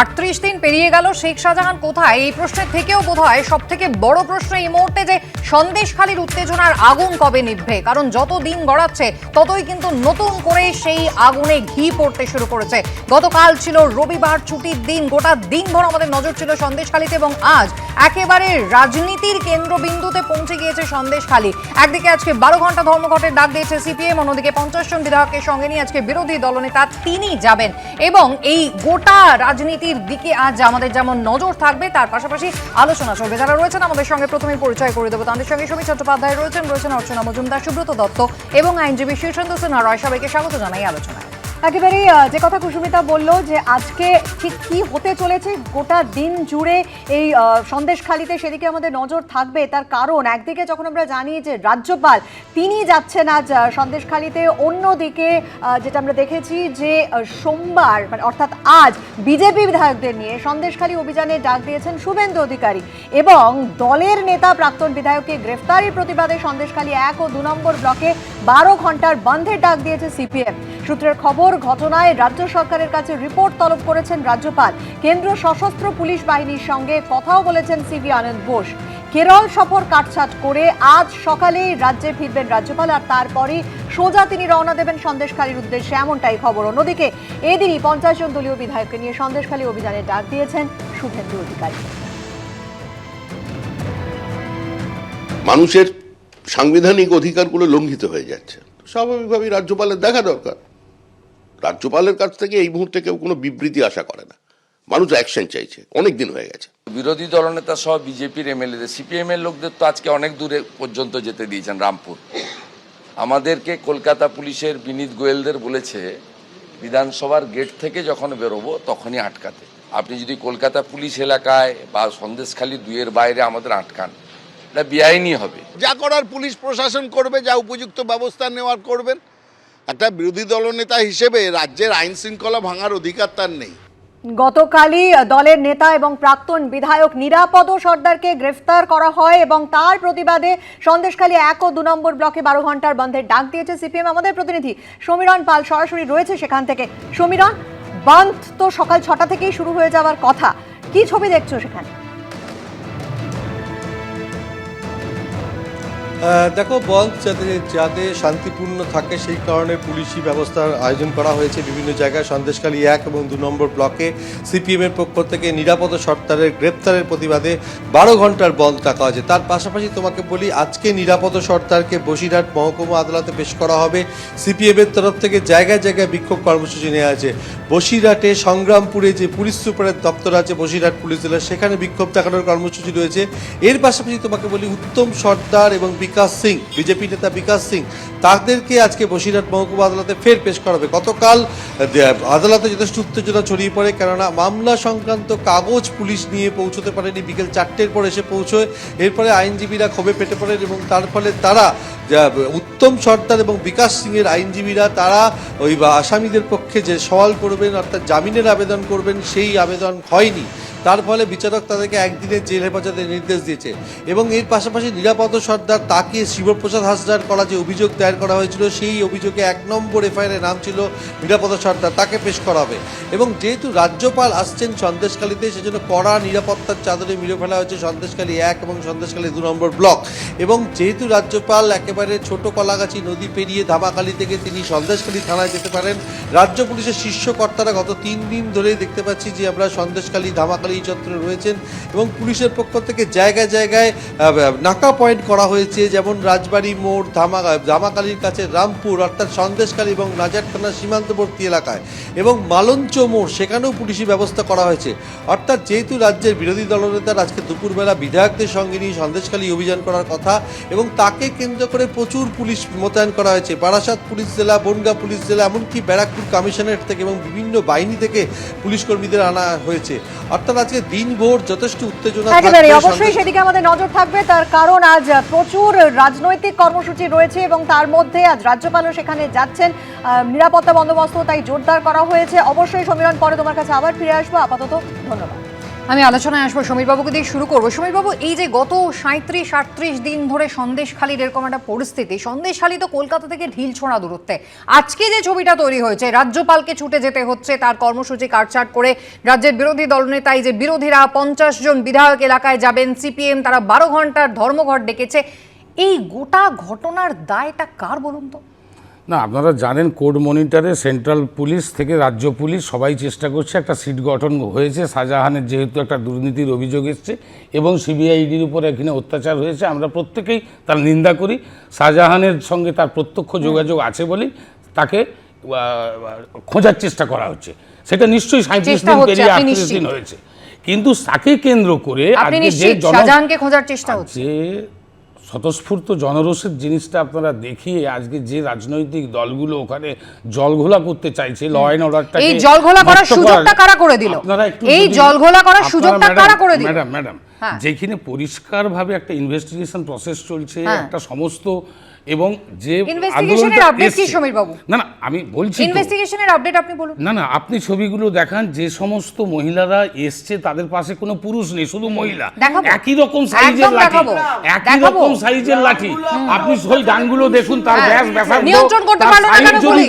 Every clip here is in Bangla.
আটত্রিশ দিন পেরিয়ে গেল, শেখ শাহজাহান কোথায়? এই প্রশ্নের থেকেও বোধ হয় সব থেকে বড় প্রশ্ন এই মুহূর্তে যে সন্দেশখালীর উত্তেজনার আগুন কবে নিভবে। কারণ যত দিন গড়াচ্ছে, ততই কিন্তু নতুন করে সেই আগুনে ঘি পড়তে শুরু করেছে। গতকাল ছিল রবিবার, ছুটির দিন, গোটা দিনভর আমাদের নজর ছিল সন্দেশখালীতে এবং আজ একেবারে রাজনীতির কেন্দ্রবিন্দুতে পৌঁছে গিয়েছে সন্দেশখালী। একদিকে আজকে বারো ঘণ্টা ধর্মঘটের ডাক দিয়েছে সিপিএম, অন্যদিকে পঞ্চাশ জন বিধায়ককে সঙ্গে নিয়ে আজকে বিরোধী দলনেতা তিনি যাবেন। এবং এই গোটা রাজনীতির দিকে আজ আমাদের যেমন নজর থাকবে, তার পাশাপাশি আলোচনা চলবে। যারা রয়েছেন, আমাদের সঙ্গে প্রথমে পরিচয় করে দেবো। তাদের সঙ্গে সমী চট্টোপাধ্যায় রয়েছেন রয়েছেন অর্চনা মজুমদার, সুব্রত দত্ত এবং আইনজীবী শীর্ষেন্দ্র সিনহা রয় সবাইকে স্বাগত জানাই আলোচনায়। একেবারে যে কথা কুসুমিতা বলল যে আজকে ঠিক কি হতে চলেছে, গোটা দিন জুড়ে এই সন্দেশখালিতে সেদিকে আমাদের নজর থাকবে তার কারণ। একদিকে যখন আমরা জানি যে রাজ্যপাল তিনি যাচ্ছেন আজ সন্দেশখালিতে, অন্যদিকে যেটা আমরা দেখেছি যে সোমবার মানে অর্থাৎ আজ বিজেপি বিধায়কদের নিয়ে সন্দেশখালী অভিযানে ডাক দিয়েছেন শুভেন্দু অধিকারী এবং দলের নেতা প্রাক্তন বিধায়ককে গ্রেফতারির প্রতিবাদে সন্দেশখালী এক ও দু নম্বর ব্লকে বারো ঘণ্টার বন্ধের ডাক দিয়েছে সিপিএম। সূত্রের খবর, ঘটনায় রাজ্য সরকারের কাছে রিপোর্ট তলব করেছেন রাজ্যপাল। কেন্দ্র সশস্ত্র পুলিশ বাহিনীর সঙ্গে কথাও বলেছেন সিবি আনন্দ বোস। কেরল সফর কাটছাট করে আজ সকালেই রাজ্যে ফিরবেন রাজ্যপাল আর তারপরেই সোজা তিনি রওনা দেবেন সন্দেশখালীর উদ্দেশ্যে। এমনটাই খবর। অন্যদিকে এদিনই পঞ্চাশ জন দলীয় বিধায়ককে নিয়ে সন্দেশখালী অভিযানে ডাক দিয়েছেন শুভেন্দু অধিকারী। মানুষের সাংবিধানিক অধিকারগুলো লঙ্ঘিত হয়ে যাচ্ছে। স্বাভাবিকভাবেই রাজ্যপালের দেখা দরকার। রাজ্যপালের কাছ থেকে এই মুহূর্তে কেউ কোনো বিবৃতি আশা করে না। মানুষ অ্যাকশন চাইছে। অনেক দিন হয়ে গেছে। বিরোধী দলনেতা সহ বিজেপির এমএলএদের সিপিএম এর লোকদের তো আজকে অনেক দূরে পর্যন্ত যেতে দিয়েছেন রামপুর। আমাদেরকে কলকাতা পুলিশের বিনীত গোয়েলদের বলেছে বিধানসভার গেট থেকে যখন বেরোবো তখনই আটকাতে। আপনি যদি কলকাতা পুলিশ এলাকায় বা সন্দেশখালী দুইয়ের বাইরে আমাদের আটকান এটা বেআইনি হবে। যা করার পুলিশ প্রশাসন করবে যা উপযুক্ত ব্যবস্থা নেওয়ার করবেন। একটা বিরোধী দলনেতা হিসেবে রাজ্যের আইন শৃঙ্খলা ভাঙার অধিকার তার নেই। গতকালই দলের নেতা এবং প্রাক্তন বিধায়ক নিরাপদ সর্দারকে গ্রেফতার করা হয় এবং তার প্রতিবাদে সন্দেশখালী এক ও দু নম্বর ব্লকে বারো ঘণ্টার বন্ধের ডাক দিয়েছে সিপিএম আমাদের প্রতিনিধি সমীরণ পাল সরাসরি রয়েছে সেখান থেকে। সমীরণ, বন্ধ তো সকাল ছটা থেকেই শুরু হয়ে যাওয়ার কথা। কি ছবি দেখছ সেখানে? দেখো, বল যাতে যাতে শান্তিপূর্ণ থাকে, সেই কারণে পুলিশি ব্যবস্থার আয়োজন করা হয়েছে বিভিন্ন জায়গায়। সন্দেশখালী এক এবং দু নম্বর ব্লকে সিপিএমের পক্ষ থেকে নিরাপদ সর্দারের গ্রেপ্তারের প্রতিবাদে বারো ঘণ্টার বল ডাকা হয়েছে। তার পাশাপাশি তোমাকে বলি, আজকে নিরাপদ সর্দারকে বসিরহাট মহকুমা আদালতে পেশ করা হবে। সিপিএমের তরফ থেকে জায়গায় জায়গায় বিক্ষোভ কর্মসূচি নেওয়া আছে বসিরহাটে সংগ্রামপুরে যে পুলিশ সুপারের দপ্তর আছে, বসিরহাট পুলিশ জেলা সেখানে বিক্ষোভ দেখানোর কর্মসূচি রয়েছে। এর পাশাপাশি তোমাকে বলি, উত্তম সর্দার এবং বিকাশ সিং, বিজেপি নেতা বিকাশ সিং, তাদেরকে আজকে বসিরহাট মহকুমা আদালতে ফের পেশ করা হবে গতকাল আদালতে যথেষ্ট উত্তেজনা ছড়িয়ে পড়ে, কেননা মামলা সংক্রান্ত কাগজ পুলিশ নিয়ে পৌঁছতে পারেনি। বিকেল চারটের পর এসে পৌঁছয়। এরপরে আইনজীবীরা ক্ষোভে পেটে পড়েন এবং তার ফলে তারা উত্তম সর্দার এবং বিকাশ সিংয়ের আইনজীবীরা, তারা ওই আসামিদের পক্ষে যে সওয়াল করবেন, অর্থাৎ জামিনের আবেদন করবেন, সেই আবেদন হয়নি। তার ফলে বিচারক তাদেরকে একদিনের জেল হেফাজতের নির্দেশ দিয়েছে। এবং এর পাশাপাশি নিরাপদ সর্দার তাকে শিবপ্রসাদ হাসদার করা যে অভিযোগ দায়ের করা হয়েছিল, সেই অভিযোগে এক নম্বর এফআইআর নাম ছিল নিরাপদ সর্দার, তাকে পেশ করা হবে। এবং যেহেতু রাজ্যপাল আসছেন সন্দেশকালীতে সেজন্য কড়া নিরাপত্তার চাদরে মিলে ফেলা হয়েছে সন্দেশকালী এক এবং সন্দেশকালী দু নম্বর ব্লক। এবং যেহেতু রাজ্যপাল একেবারে ছোট কলাগাছি নদী পেরিয়ে ধামাখালি থেকে তিনি সন্দেশকালী থানায় যেতে পারেন, রাজ্য পুলিশের শীর্ষ কর্তারা গত তিন দিন ধরেই দেখতে পাচ্ছি যে আমরা সন্দেশখালী ধামাখালী চত্বরে রয়েছেন এবং পুলিশের পক্ষ থেকে জায়গায় জায়গায় নাকা পয়েন্ট করা হয়েছে, যেমন রাজবাড়ি মোড়, ধামা, ধামাকালির কাছে রামপুর, অর্থাৎ সন্দেশখালী এবং নাজার থানার সীমান্তবর্তী এলাকায় এবং মালঞ্চ মোড়, সেখানেও পুলিশি ব্যবস্থা করা হয়েছে। অর্থাৎ যেহেতু রাজ্যের বিরোধী দলনেতার আজকে দুপুরবেলা বিধায়কদের সঙ্গে নিয়ে সন্দেশকালী অভিযান করার কথা এবং তাকে কেন্দ্র করে প্রচুর পুলিশ মোতায়েন করা হয়েছে। বারাসাত পুলিশ জেলা, বনগা পুলিশ জেলা, এমনকি ব্যারাকপুর কমিশনারেট থেকে এবং বিভিন্ন বাহিনী থেকে পুলিশ কর্মীদের আনা হয়েছে। অর্থাৎ আজকে দিনভর যথেষ্ট উত্তেজনা একেবারে। থাকবে অবশ্যই সেদিকে আমাদের নজর থাকবে। তার কারণ আজ প্রচুর রাজনৈতিক কর্মসূচি রয়েছে এবং তার মধ্যে আজ রাজ্যপালও সেখানে যাচ্ছেন। আহ, নিরাপত্তা বন্দোবস্ত তাই জোরদার করা হয়েছে। অবশ্যই সম্মেলন পরে তোমার কাছে আবার ফিরে আসব। আপাতত ধন্যবাদ। আমি আলোচনায় আসব সমীরবাবুকে দিয়ে শুরু করব। সমীরবাবু, এই যে গত সাঁত্রিশ আটত্রিশ দিন ধরে সন্দেশখালির এরকম একটা পরিস্থিতি, সন্দেশখালি তো কলকাতা থেকে ঢিল ছোঁড়া দূরত্বে। আজকে যে ছবিটা তৈরি হয়েছে, রাজ্যপালকে ছুটে যেতে হচ্ছে, তার কর্মসূচি কাটছাট করে রাজ্যের বিরোধী দলনেতা এই যে বিরোধীরা পঞ্চাশ জন বিধায়ক এলাকায় যাবেন, সিপিএম তারা বারো ঘণ্টার ধর্মঘট ডেকেছে। এই গোটা ঘটনার দায়টা কার বলুন তো? না আপনারা জানেন কোড মনিটরে সেন্ট্রাল পুলিশ থেকে রাজ্য পুলিশ সবাই চেষ্টা করছে একটা সিট গঠন হয়েছে। শাহজাহানের যেহেতু একটা দুর্নীতির অভিযোগ এসছে এবং সিবিআইডির উপর এখানে অত্যাচার হয়েছে আমরা প্রত্যেকেই তার নিন্দা করি। শাহজাহানের সঙ্গে তার প্রত্যক্ষ যোগাযোগ আছে বলেই তাকে খোঁজার চেষ্টা করা হচ্ছে। সেটা নিশ্চয়ই সাঁত্রিশ দিন পেরিয়ে আটত্রিশ দিন হয়েছে। কিন্তু তাকে কেন্দ্র করে আপনি আজকে যে খোঁজার চেষ্টা হচ্ছে। স্বতঃস্ফূর্ত জনরোষের জিনিসটা আপনারা দেখিয়ে আজকে যে রাজনৈতিক দলগুলো ওখানে জলঘোলা করতে চাইছে ল অ্যান্ড অর্ডারটা এই জলঘোলা করার সুযোগটা কারা করে দিল? এই জলঘোলা করার সুযোগটা কারা করে দিল? Madam madam. যেখানে পরিষ্কারভাবে একটা ইনভেস্টিগেশন প্রসেস চলছে হ্যাঁ। একটা সমস্ত এবং যে ইনভেস্টিগেশনের আপডেট কি সমীর বাবু? না না আমি বলছি ইনভেস্টিগেশনের আপডেট আপনি বলুন। না না আপনি ছবিগুলো দেখান যে সমস্ত মহিলারা এসছে তাদের পাশে কোনো পুরুষ নেই শুধু মহিলা। একই রকম সাইজের লাঠি। একই রকম সাইজের লাঠি। আপনি ওই গানগুলো দেখুন তার হ্যাঁ। ব্যাস ব্যাসার নিয়ন্ত্রণ করতে পারল না কেন পুলিশ?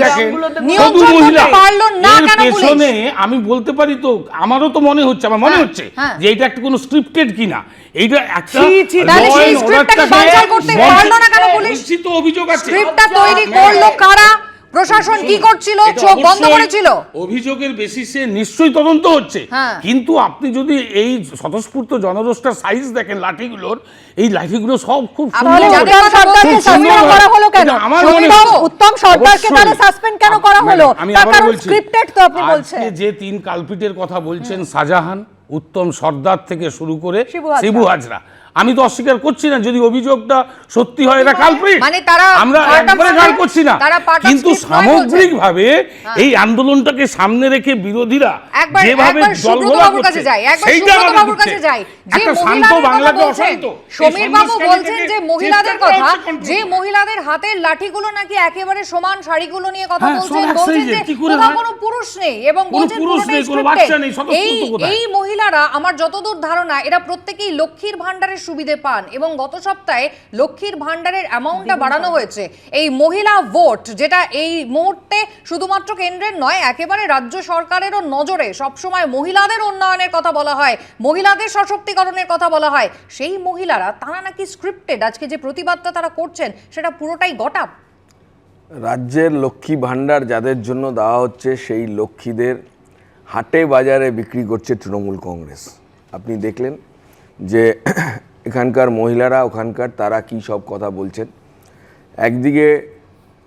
নিয়ন্ত্রণ করতে পারল না কেন পেছনে আমি বলতে পারি তো আমারও তো মনে হচ্ছে আমার মনে হ্যাঁ, হচ্ছে হ্যাঁ। যে এটা একটা কোনো স্ক্রিপ্টেড কিনা। এইটা একটা তাহলে সেই বানচাল করতে পারল না কেন পুলিশ? বলছি তো অভিযোগ আছে। স্ক্রিপ্টটা তৈরি করল কারা? প্রশাসন কি করছিল? চোখ বন্ধ করেছিল? অভিযোগের বেসিসে নিশ্চয়ই তদন্ত হচ্ছে। হ্যাঁ। কিন্তু আপনি যদি এই স্বতঃস্ফূর্ত জনরোষটার সাইজ দেখেন লাঠিগুলোর এই লাঠিগুলো সব খুব সুন্দর। উত্তম করা হলো কেন? হচ্ছে। তাহলে সাসপেন্ড কেন করা হলো? আমি আবার বলছি, স্ক্রিপ্টেড তো আপনি বলছেন। যে তিন কালপিটের কথা বলছেন শাহজাহান উত্তম সর্দার থেকে শুরু করে শিবু হাজরা। আমি তো অস্বীকার করছি না যদি অভিযোগটা সত্যি হয় এটা কালপিট মানে তারা আমরা একবারে গাল করছি না কিন্তু। সামগ্রিকভাবে এই আন্দোলনটাকে সামনে রেখে বিরোধীরা যেভাবে বাবুর করছে, কাছে একবার সেইটা আমাদের বাবুর কাছে দুঃখে। যাই যে একটা শান্ত বাংলাকে অশান্ত সমীর বাবু বলছেন যে মহিলাদের কথা যে। মহিলাদের হাতের লাঠিগুলো নাকি একেবারে সমান শাড়িগুলো নিয়ে কথা হ্যাঁ, বলছেন বলছেন যে কোথাও কোনো পুরুষ নেই এবং বলছেন পুরুষ নেই, কোনো বাচ্চা নেই? এই মহিলারা আমার যতদূর ধারণা এরা প্রত্যেকেই লক্ষ্মীর ভান্ডারের সুবিধে পান এবং গত সপ্তাহে লক্ষ্মীর ভান্ডারের অ্যামাউন্টটা বাড়ানো হয়েছে। এই মহিলা ভোট যেটা এই মুহূর্তে শুধুমাত্র কেন্দ্রের নয় একেবারে রাজ্য সরকারেরও নজরে সবসময় মহিলাদের উন্নয়নের কথা বলা হয় মহিলাদের সশক্তিকরণের কথা বলা হয়। সেই মহিলারা তারা নাকি স্ক্রিপ্টেড আজকে যে প্রতিবাদটা তারা করছেন সেটা পুরোটাই গটাপ রাজ্যের লক্ষ্মী ভাণ্ডার যাদের জন্য দেওয়া হচ্ছে সেই লক্ষ্মীদের হাটে বাজারে বিক্রি করছে তৃণমূল কংগ্রেস। আপনি দেখলেন যে এখানকার মহিলারা, ওখানকার তারা কি সব কথা বলছেন? একদিকে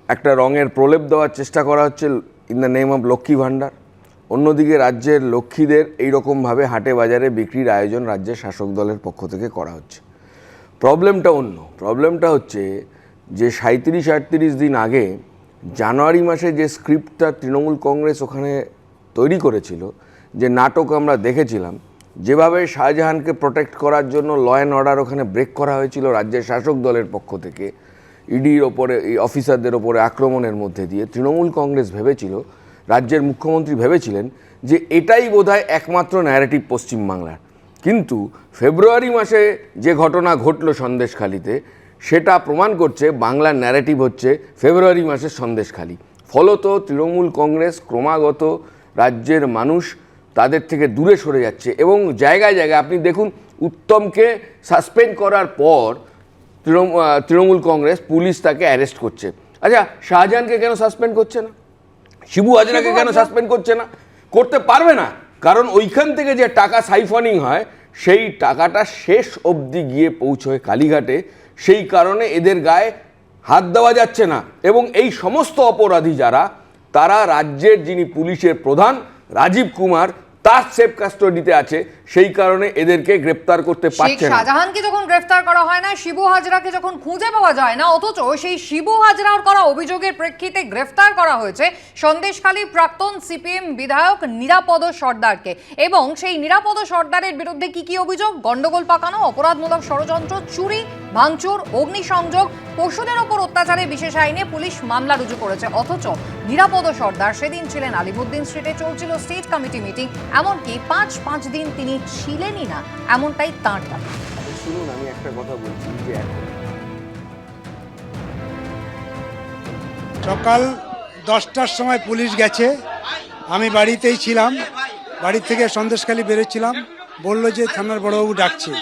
একটা রঙের প্রলেপ দেওয়ার চেষ্টা করা হচ্ছে in the name of Lakshmi Bhandar. অন্যদিকে রাজ্যের লক্ষ্মীদের এইরকমভাবে হাটে বাজারে বিক্রির আয়োজন রাজ্যের শাসক দলের পক্ষ থেকে করা হচ্ছে। প্রবলেমটা অন্য। প্রবলেমটা হচ্ছে যে সাঁত্রিশ আটত্রিশ দিন আগে জানুয়ারি মাসে যে স্ক্রিপ্টটা তৃণমূল কংগ্রেস ওখানে তৈরি করেছিল, যে নাটক আমরা দেখেছিলাম যেভাবে শাহজাহানকে প্রোটেক্ট করার জন্য ল অ্যান্ড অর্ডার ওখানে ব্রেক করা হয়েছিল রাজ্যের শাসক দলের পক্ষ থেকে ইডির ওপরে, এই অফিসারদের ওপরে আক্রমণের মধ্যে দিয়ে তৃণমূল কংগ্রেস ভেবেছিল, রাজ্যের মুখ্যমন্ত্রী ভেবেছিলেন যে এটাই বোধহয় একমাত্র ন্যারেটিভ পশ্চিমবাংলার। কিন্তু ফেব্রুয়ারি মাসে যে ঘটনা ঘটলো সন্দেশখালিতে, সেটা প্রমাণ করছে বাংলার ন্যারেটিভ হচ্ছে ফেব্রুয়ারি মাসের সন্দেশখালি। ফলত তৃণমূল কংগ্রেস ক্রমাগত রাজ্যের মানুষ তাদের থেকে দূরে সরে যাচ্ছে এবং জায়গায় জায়গায় আপনি দেখুন উত্তমকে সাসপেন্ড করার পর তৃণমূল কংগ্রেস পুলিশ তাকে অ্যারেস্ট করছে। আচ্ছা শাহজাহানকে কেন সাসপেন্ড করছে না? শিবু হাজরাকে কেন সাসপেন্ড করছে না? করতে পারবে না কারণ ওইখান থেকে যে টাকা সাইফনিং হয় সেই টাকাটা শেষ অবধি গিয়ে পৌঁছয় কালীঘাটে। সেই কারণে এদের গায়ে হাত দেওয়া যাচ্ছে না এবং এই সমস্ত অপরাধী যারা তারা রাজ্যের যিনি পুলিশের প্রধান রাজীব কুমার তার সেফ কাস্টডিতে আছে। সেই কারণে এদেরকে গ্রেপ্তার করতে পারছে না। শাহজাহানকে যখন গ্রেফতার করা হয় না শিবু হাজরাকে যখন খুঁজে পাওয়া যায় না অথচ সেই শিবু হাজরার করা অভিযোগের প্রেক্ষিতে গ্রেফতার করা হয়েছে সন্দেশখালী প্রাক্তন সিপিএম বিধায়ক নিরাপদ সর্দারকে। এবং সেই নিরাপদ সর্দারের বিরুদ্ধে কি কি অভিযোগ? গন্ডগোল পাকানো অপরাধমূলক ষড়যন্ত্র চুরি ভাঙচুর অগ্নিসংযোগ পশুদের ওপর অত্যাচারে বিশেষ আইনে পুলিশ মামলা রুজু করেছে। অথচ নিরাপদ সর্দার সেদিন ছিলেন আলিমুদ্দিন স্ট্রিটে চলছিল স্টেট কমিটি মিটিং। এমনকি পাঁচ পাঁচ দিন তিনি ছিলেনই না এমনটাই তাঁর দাবি শুনুন আমি একটা কথা বলছি যে সকাল দশটার সময় পুলিশ গেছে। আমি বাড়িতেই ছিলাম। বাড়ি থেকে সন্দেশখালি বেরোচ্ছিলাম। বলল যে থানার বড়বাবু ডাকছে।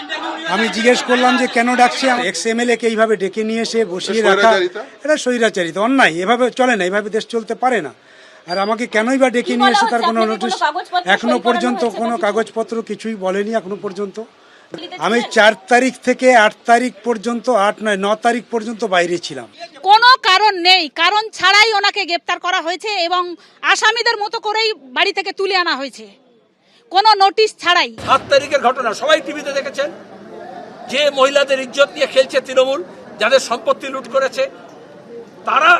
আমি জিজ্ঞেস করলাম যে কেন ডাকছে? এক্স এম এল কে এইভাবে ডেকে নিয়ে এসে বসিয়ে রাখা এটা স্বৈরাচারিত। অন্যায়। এভাবে চলে না। এভাবে দেশ চলতে পারে না। আর আমাকে কেনই বা ডেকে নিয়ে এসে তার কোনো নোটিশ এখনও পর্যন্ত কোনো কাগজপত্র কিছুই বলেনি এখনও পর্যন্ত। আমি চার তারিখ থেকে আট তারিখ পর্যন্ত আট নয় ন তারিখ পর্যন্ত বাইরে ছিলাম। কোনো কারণ নেই। কারণ ছাড়াই ওনাকে গ্রেপ্তার করা হয়েছে এবং আসামিদের মতো করেই বাড়ি থেকে তুলে আনা হয়েছে। কোনো নোটিশ ছাড়াই। সাত তারিখের ঘটনা সবাই টিভিতে দেখেছেন? যে মহিলাদের ইজ্জত নিয়ে খেলছে তৃণমূল যাদের সম্পত্তি লুট করেছে তারা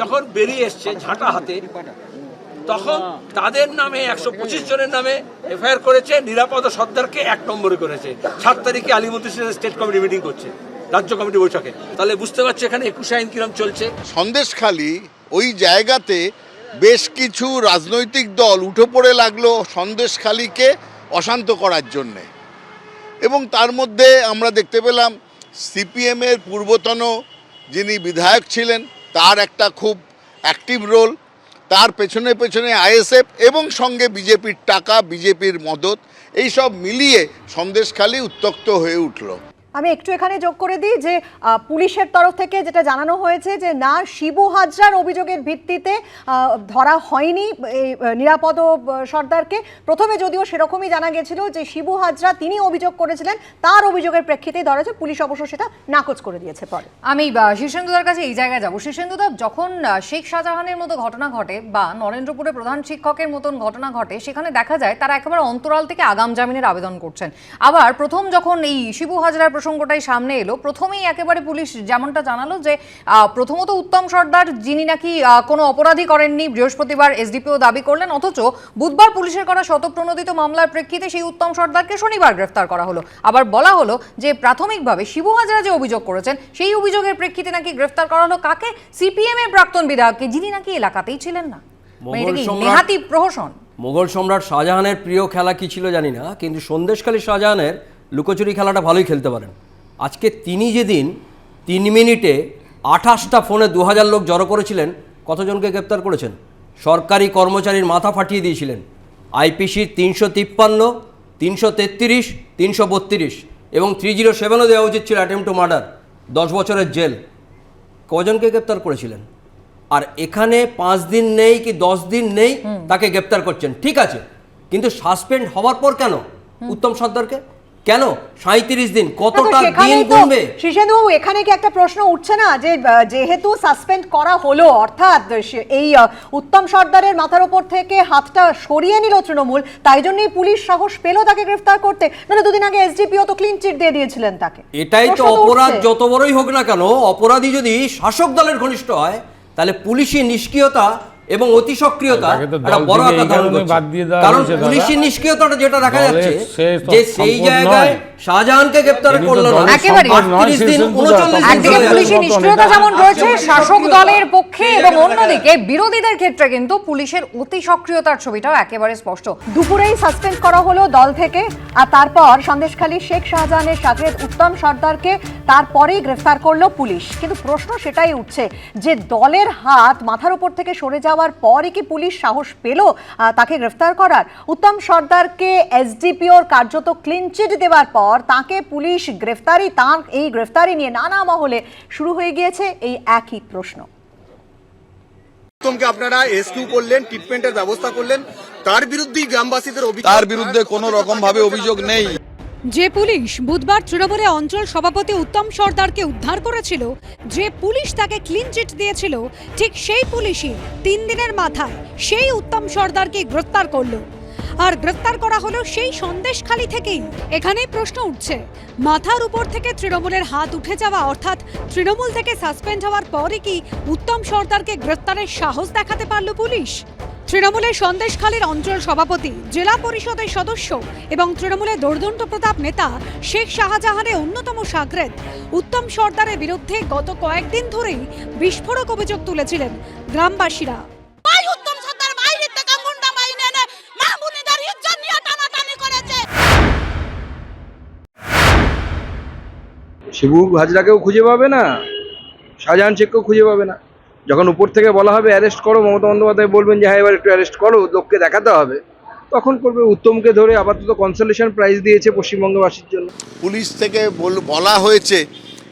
যখন বেরিয়ে এসছে ঝাঁটা হাতে, তখন তাদের নামে, একশো পঁচিশ জনের নামে এফআইআর করেছে, নিরাপদ সর্দারকে এক নম্বরে করেছে। সাত তারিখে আলিমুদ্দিন স্টেট কমিটি মিটিং করছে, রাজ্য কমিটি বৈঠকে। তাহলে বুঝতে পারছি এখানে একুশে আইন কিরম চলছে? সন্দেশখালি ওই জায়গাতে বেশ কিছু রাজনৈতিক দল উঠে পড়ে লাগল সন্দেশখালিকে অশান্ত করার জন্যে। এবং তার মধ্যে আমরা দেখতে পেলাম সিপিএমের পূর্বতন যিনি বিধায়ক ছিলেন তার একটা খুব অ্যাক্টিভ রোল তার পেছনে পেছনে আইএসএফ এবং সঙ্গে বিজেপির টাকা, বিজেপির মদত, এইসব মিলিয়ে সন্দেশখালি উত্তক্ত হয়ে উঠল। আমি একটু এখানে যোগ করে দিই যে পুলিশের তরফ থেকে যেটা জানানো হয়েছে যে, না, শিবু হাজরার অভিযোগের ভিত্তিতে ধরা হয়নি নিরাপদ সর্দারকে। প্রথমে যদিও সেরকমই জানা গেছিল যে, শিবু হাজরা তিনি অভিযোগ করেছিলেন, তার অভিযোগের প্রেক্ষিতেই ধরা হয়েছে পুলিশ অবশ্য সেটা নাকচ করে দিয়েছে পরে। আমি শীর্ষেন্দুদার কাছে এই জায়গায় যাব। শীর্ষেন্দুদা যখন শেখ শাহজাহানের মতো ঘটনা ঘটে বা নরেন্দ্রপুরে প্রধান শিক্ষকের মতন ঘটনা ঘটে, সেখানে দেখা যায় তারা একেবারে অন্তরাল থেকে আগাম জামিনের আবেদন করছেন। আবার প্রথম যখন এই শিবু হাজরার প্রসঙ্গটাই সামনে এলো। প্রথমেই একেবারে পুলিশ যেমনটা জানালো যে প্রথমত উত্তম সর্দার যিনি নাকি কোনো অপরাধী করেননি বৃহস্পতিবার এসডিপিও দাবি করলেন অথচ বুধবার পুলিশের করা শতপ্রণোদিত মামলার প্রেক্ষিতে সেই উত্তম সর্দারকে শনিবার গ্রেফতার করা হলো। আবার বলা হলো যে প্রাথমিকভাবে শিবু হাজরা যে অভিযোগ করেছেন সেই অভিযোগের প্রেক্ষিতে নাকি গ্রেফতার করা হলো কাকে? সিপিএম এর প্রাক্তন বিধায়ককে যিনি নাকি এলাকাতেই ছিলেন না। মানে নেহাতি প্রহসন? মোগল সম্রাট শাহজাহানের প্রিয় খেলা কি ছিল জানি না কিন্তু সন্দেশখালী শাহজাহানের লুকোচুরি খেলাটা ভালোই খেলতে পারেন। আজকে তিনি যেদিন তিন মিনিটে আঠাশটা ফোনে দু হাজার লোক জড়ো করেছিলেন কতজনকে গ্রেপ্তার করেছেন? সরকারি কর্মচারীর মাথা ফাটিয়ে দিয়েছিলেন। আইপিসি তিনশো তিপ্পান্ন তিনশো তেত্রিশ তিনশো বত্রিশ এবং থ্রি জিরো সেভেনও দেওয়া উচিত ছিল অ্যাটেম্প টু মার্ডার দশ বছরের জেল। কজনকে গ্রেপ্তার করেছিলেন? আর এখানে পাঁচ দিন নেই কি দশ দিন নেই তাকে গ্রেপ্তার করছেন। ঠিক আছে কিন্তু সাসপেন্ড হওয়ার পর কেন? উত্তম সর্দারকে? কেন? সাঁত্রিশ দিন কতটা দিন কমবে শীর্ষেন্দুবাবু এখানে কি একটা প্রশ্ন উঠছে না যে যেহেতু সাসপেন্ড করা হলো অর্থাৎ এই উত্তম সর্দারের মাথার ওপর থেকে হাতটা সরিয়ে নিল তৃণমূল তাই জন্যই পুলিশ সাহস পেল তাকে গ্রেফতার করতে। নাহলে দুদিন আগে এসডিপিও তো ক্লিন চিট দিয়ে দিয়েছিলেন তাকে। এটাই তো অপরাধ যত বড়ই হোক না কেন অপরাধী যদি শাসক দলের ঘনিষ্ঠ হয় তাহলে পুলিশি নিষ্ক্রিয়তা এবং অতি সক্রিয়তা একটা বড় আকার ধারণ করছে। কারণ পুলিশি নিষ্ক্রিয়তাটা যেটা দেখা যাচ্ছে যে সেই জায়গায় শাহজাহানকে গ্রেপ্তার করল না। দলের একেবারেই। 38 দিন শীর্ষেন্দু 39 দিন পুলিশি নিষ্ক্রিয়তা যেমন রয়েছে শাসক দলের পক্ষে এবং অন্যদিকে বিরোধীদের ক্ষেত্রে কিন্তু পুলিশের অতি সক্রিয়তার ছবিটাও একেবারে স্পষ্ট। দুপুরেই সাসপেন্ড করা হলো দল থেকে আর তারপর সন্দেশখালী শেখ শাহজাহানের সাগরেদ উত্তম সর্দারকে তারপরেই গ্রেফতার করল পুলিশ। কিন্তু প্রশ্ন সেটাই উঠছে যে দলের হাত মাথার উপর থেকে সরে যাওয়ার পরই কি পুলিশ সাহস পেল? তাকে গ্রেফতার করার? উত্তম সর্দারকে এসডিপিওর কার্যত ক্লিনচিট দেওয়ার পর তাকে পুলিশ গ্রেফতারি তার এই গ্রেফতারি নিয়ে নানা মহলে শুরু হয়ে গিয়েছে এই একই প্রশ্ন। উত্তমকে আপনারা রেস্কিউ করলেন ট্রিটমেন্টের ব্যবস্থা করলেন। তার বিরুদ্ধেই গ্রামবাসীদের অভিযোগ তার বিরুদ্ধে কোনো রকম ভাবে অভিযোগ নেই। যে পুলিশ বুধবার তৃণমূলে অঞ্চল সভাপতি উত্তম সর্দারকে উদ্ধার করেছিল, যে পুলিশ তাকে ক্লিন চিট দিয়েছিল, ঠিক সেই পুলিশই তিন দিনের মাথায় সেই উত্তম সর্দারকে গ্রেফতার করল। আর গ্রেফতার করা হলো সেই সন্দেশখালি থেকেই। এখানেই প্রশ্ন উঠছে, মাথার উপর থেকে তৃণমূলের হাত উঠে যাওয়া অর্থাৎ তৃণমূল থেকে সাসপেন্ড হওয়ার পরই কি উত্তম সর্দারকে গ্রেফতারের সাহস দেখাতে পারল পুলিশ? তৃণমূলের সন্দেশখালীর অঞ্চল সভাপতি জেলা পরিষদের সদস্য এবং তৃণমূলের দোর্দণ্ড প্রতাপ নেতা শেখ শাহজাহানের অন্যতম সাগরেদ উত্তম সর্দারের বিরুদ্ধে গত কয়েকদিন ধরেই বিস্ফোরক অভিযোগ তুলেছিলেন গ্রামবাসীরা। শিবু হাজরাকেও খুঁজে পাবে না? শাহজাহান শেখকেও খুঁজে পাবে না? যখন উপর থেকে বলা হবে অ্যারেস্ট করো মমতা বন্দ্যোপাধ্যায় বলবেন যে হ্যাঁ এবার একটু অ্যারেস্ট করো লোককে দেখাতে হবে। তখন করবে উত্তমকে ধরে আপাতত কনসোলেশন প্রাইজ দিয়েছে পশ্চিমবঙ্গবাসীর জন্য। পুলিশ থেকে বল- বলা হয়েছে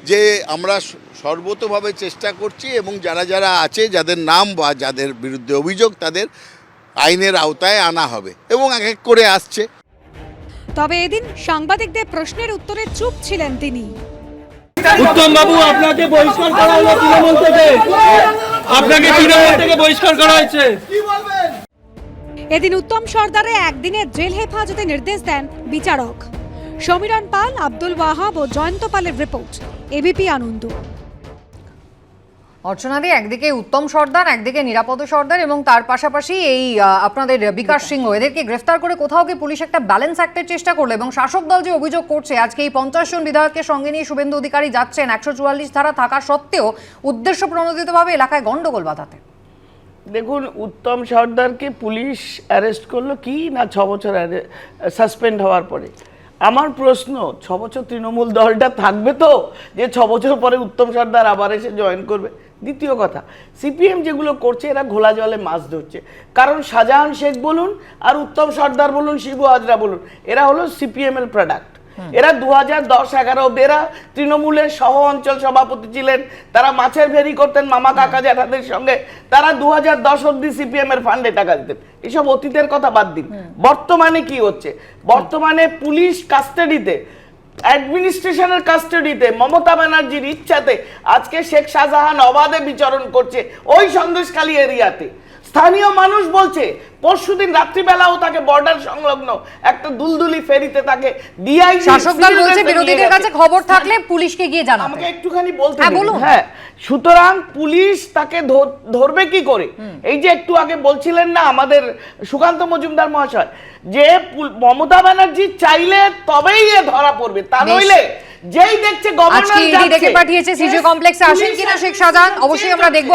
যে আমরা সর্বতভাবে চেষ্টা করছি এবং যারা যারা আছে যাদের নাম বা যাদের বিরুদ্ধে অভিযোগ তাদের আইনের আওতায় আনা হবে। এবং এক এক করে আসছে। তবে এদিন সাংবাদিকদের প্রশ্নের উত্তরে চুপ ছিলেন তিনি। উত্তম বাবু আপনাকে বহিষ্কার করা হলো তৃণমূল থেকে। আপনাকে তৃণমূল থেকে বহিষ্কার করা হয়েছে। এদিন উত্তম সর্দারে একদিনের জেল হেফাজতে নির্দেশ দেন বিচারক। সমীরণ পাল, আব্দুল ওয়াহাব ও জয়ন্ত পালের রিপোর্ট, এবিপি আনন্দ। অর্চনাদি, একদিকে উত্তম সর্দার, একদিকে নিরাপদ সর্দার এবং তার পাশাপাশি এই আপনাদের বিকাশ সিংহ। এদেরকে গ্রেফতার করে কোথাও কি পুলিশ একটা ব্যালেন্স অ্যাক্টের চেষ্টা করল এবং শাসক দল যে অভিযোগ করছে, আজকে এই পঞ্চাশ জন বিধায়ককে সঙ্গে নিয়ে শুভেন্দু অধিকারী যাচ্ছেন একশো চুয়াল্লিশ ধারা থাকা সত্ত্বেও উদ্দেশ্য প্রণোদিতভাবে এলাকায় গণ্ডগোল বাঁধাতে। দেখুন, উত্তম সর্দারকে পুলিশ অ্যারেস্ট করল কি না ছ বছর সাসপেন্ড হওয়ার পরে? আমার প্রশ্ন, ছ বছর তৃণমূল দলটা থাকবে তো? যে ছ বছর পরে উত্তম সর্দার আবার এসে জয়েন করবে? দ্বিতীয় কথা সিপিএম যেগুলো করছে এরা ঘোলা জলে মাছ ধরছে। কারণ শাহজাহান শেখ বলুন আর উত্তম সর্দার বলুন শিবু হাজরা বলুন এরা হলো সিপিএম এর প্রোডাক্ট এরা দু হাজার দশ এগারো এরা তৃণমূলের সহ অঞ্চল সভাপতি ছিলেন তারা মাছের ভেরি করতেন মামা কাকা জ্যাঠাদের সঙ্গে তারা দু হাজার দশ অব্দি সিপিএম এর ফান্ডে টাকা দিতেন। এসব অতীতের কথা বাদ দিন। বর্তমানে কি হচ্ছে? বর্তমানে পুলিশ কাস্টাডিতে অ্যাডমিনিস্ট্রেশনের কাস্টাডিতে মমতা ব্যানার্জির ইচ্ছাতে আজকে শেখ শাহজাহান অবাধে বিচরণ করছে ওই সন্দেশখালী এরিয়াতে। স্থানীয় মানুষ বলছে পরশুদিন রাত্রিবেলাও তাকে বর্ডার সংলগ্ন একটা দুলদুলি ফেরিতে তাকে ডিআই শাসক দল বলছে বিরোধীদের কাছে খবর থাকলে পুলিশকে গিয়ে জানাতে। আমাকে একটুখানি বলতে হ্যাঁ, দিন। হ্যাঁ সুতরাং পুলিশ তাকে ধরবে কি করে? এই যে একটু আগে বলছিলেন না আমাদের সুকান্ত মজুমদার মহাশয় যে মমতা ব্যানার্জি চাইলে তবেই এ ধরা পড়বে তা। নইলে যেই দেখছে গভর্নর ডেকে পাঠিয়েছে সিজে কমপ্লেক্সে। আসেন কিনা শেখ শাহজাহান অবশ্যই আমরা দেখব।